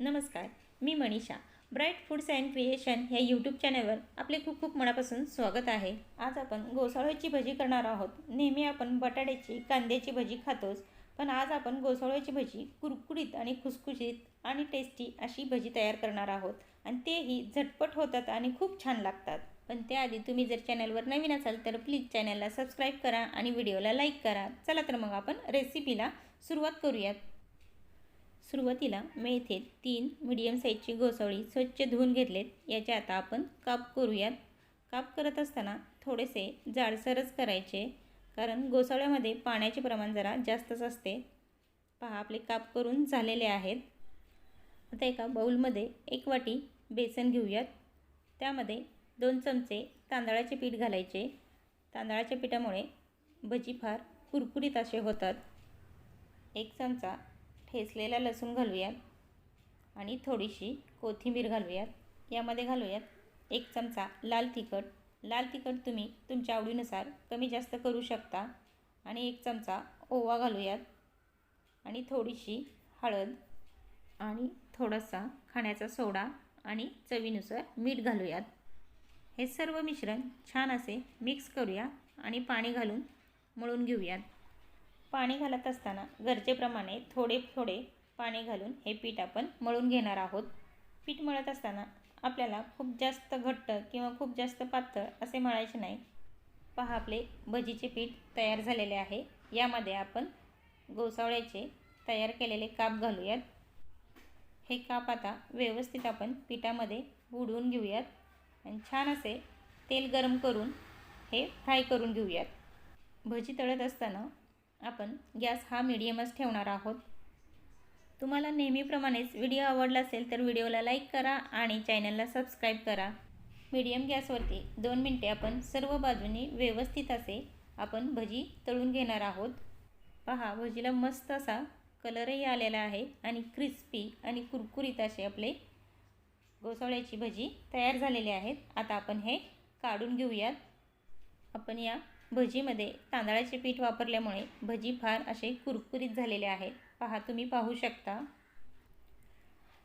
नमस्कार मी Manisha. Bright foods and creation ह्या YouTube चॅनलवर आपले खूप खूप मनापासून स्वागत आहे. आज आपण गोसाळ्याची भजी करणार आहोत. नेहमी आपण बटाट्याची कांद्याची भजी खातोच पण आज आपण गोसाळ्याची भजी कुरकुरीत आणि खुसखुशीत आणि टेस्टी अशी भजी तयार करणार आहोत. आणि तेही झटपट होतात आणि खूप छान लागतात. पण त्याआधी तुम्ही जर चॅनलवर नवीन असाल तर प्लीज चॅनलला सबस्क्राईब करा आणि व्हिडिओला लाईक करा. चला तर मग आपण रेसिपीला सुरुवात करूयात. सुरुवातीला मी तीन मिडियम साईजची घोसावळी स्वच्छ धुवून घेतलेत. याचे आता आपण काप करूयात. काप करत असताना थोडेसे जाडसरच करायचे कारण घोसाळ्यामध्ये पाण्याचे प्रमाण जरा जास्तच असते. पहा आपले काप करून झालेले आहेत. आता एका बाऊलमध्ये एक वाटी बेसन घेऊयात. त्यामध्ये दोन चमचे तांदळाचे पीठ घालायचे. तांदळाच्या पिठामुळे भजी फार कुरकुरीत असे होतात. एक चमचा ठेचलेला लसूण घालूयात. आणि थोडीशी कोथिंबीर घालूयात. यामध्ये घालूयात एक चमचा लाल तिखट. लाल तिखट तुम्ही तुमच्या आवडीनुसार कमी जास्त करू शकता. आणि एक चमचा ओवा घालूयात. आणि थोडीशी हळद. आणि थोडासा खाण्याचा सोडा. आणि चवीनुसार मीठ घालूयात. हे सर्व मिश्रण छान असे मिक्स करूया. आणि पाणी घालून मळून घेऊयात. पाणी घालत असताना गरजेप्रमाणे थोडे थोडे पाणी घालून हे पीठ आपण मळून घेणार आहोत. पीठ मळत असताना आपल्याला खूप जास्त घट्ट किंवा खूप जास्त पातळ असे मळायचे नाही. पहा आपले भजीचे पीठ तयार झालेले आहे. यामध्ये आपण गोसावळ्याचे तयार केलेले काप घालूयात. हे काप आता व्यवस्थित आपण पिठामध्ये बुडवून घेऊयात आणि छान असे तेल गरम करून हे फ्राय करून घेऊयात. भजी तळत असताना आपण गॅस हा मिडियमच ठेवणार आहोत. तुम्हाला नेहमीप्रमाणेच व्हिडिओ आवडला असेल तर व्हिडिओला लाईक करा आणि चॅनलला सबस्क्राईब करा. मीडियम गॅसवरती दोन मिनटे आपण सर्व बाजूनी व्यवस्थित असे आपण भजी तळून घेणार आहोत. पहा भजीला मस्त असा कलरही आलेला आहे आणि क्रिस्पी आणि कुरकुरीत असे आपले गोसावळ्याची भजी तयार झालेली आहेत. आता आपण हे काढून घेऊयात. आपण या भजीमध्ये तांदळाचे पीठ वापरल्यामुळे भजी फार असे कुरकुरीत झालेले आहेत. पहा तुम्ही पाहू शकता.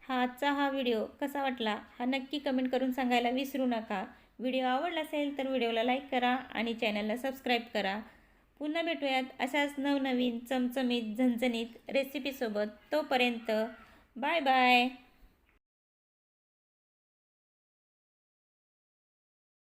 हा आजचा हा व्हिडिओ कसा वाटला हा नक्की कमेंट करून सांगायला विसरू नका. व्हिडिओ आवडला असेल तर व्हिडिओला लाईक करा आणि चॅनलला सबस्क्राईब करा. पुन्हा भेटूयात अशाच नवनवीन चमचमीत झणझणीत रेसिपीसोबत. तोपर्यंत बाय बाय.